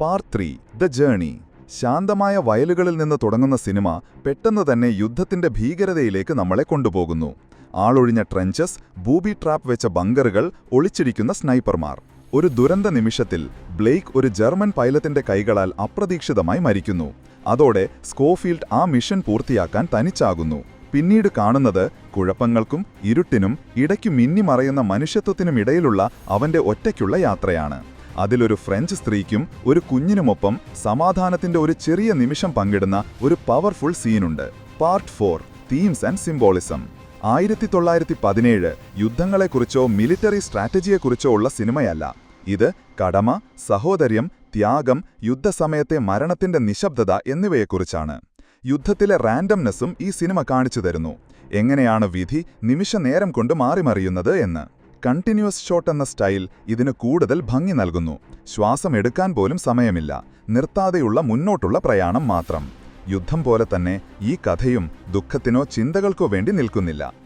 Part three the journey ശാന്തമായ വയലുകളിൽ നിന്ന് തുടങ്ങുന്ന സിനിമ പെട്ടെന്ന് തന്നെ യുദ്ധത്തിന്റെ ഭീകരതയിലേക്ക് നമ്മളെ കൊണ്ടുപോകുന്നു. ആളൊഴിഞ്ഞ ട്രെഞ്ചസ് ബൂബി ട്രാപ്പ് വെച്ച ബങ്കറുകൾ ഒളിച്ചിരിക്കുന്ന സ്നൈപ്പർമാർ ഒരു ദുരന്ത നിമിഷത്തിൽ ബ്ലെയ്ക്ക് ഒരു ജർമ്മൻ പൈലറ്റിന്റെ കൈകളാൽ അപ്രതീക്ഷിതമായി മരിക്കുന്നു. അതോടെ സ്കോഫീൽഡ് ആ മിഷൻ പൂർത്തിയാക്കാൻ തനിച്ചാകുന്നു. പിന്നീട് കാണുന്നത് കുഴപ്പങ്ങൾക്കും ഇരുട്ടിനും ഇടയ്ക്കു മിന്നിമറയുന്ന മനുഷ്യത്വത്തിനുമിടയിലുള്ള അവന്റെ ഒറ്റയ്ക്കുള്ള യാത്രയാണ്. അതിലൊരു ഫ്രഞ്ച് സ്ത്രീക്കും ഒരു കുഞ്ഞിനുമൊപ്പം സമാധാനത്തിന്റെ ഒരു ചെറിയ നിമിഷം പങ്കിടുന്ന ഒരു പവർഫുൾ സീനുണ്ട് part four themes and symbolism ആയിരത്തി തൊള്ളായിരത്തി പതിനേഴ് യുദ്ധങ്ങളെക്കുറിച്ചോ മിലിറ്ററി സ്ട്രാറ്റജിയെക്കുറിച്ചോ ഉള്ള സിനിമയല്ല. ഇത് കടമ സഹോദര്യം ത്യാഗം യുദ്ധസമയത്തെ മരണത്തിന്റെ നിശബ്ദത എന്നിവയെക്കുറിച്ചാണ്. യുദ്ധത്തിലെ റാൻഡംനെസ്സും ഈ സിനിമ കാണിച്ചു തരുന്നു. എങ്ങനെയാണ് വിധി നിമിഷനേരം കൊണ്ട് മാറിമറിയുന്നത് എന്ന്. കണ്ടിന്യൂസ് ഷോട്ട് എന്ന സ്റ്റൈൽ ഇതിന് കൂടുതൽ ഭംഗി നൽകുന്നു. ശ്വാസം എടുക്കാൻ പോലും സമയമില്ല. നിർത്താതെയുള്ള മുന്നോട്ടുള്ള പ്രയാണം മാത്രം. യുദ്ധം പോലെ തന്നെ ഈ കഥയും ദുഃഖത്തിനോ ചിന്തകൾക്കോ വേണ്ടി നിൽക്കുന്നില്ല.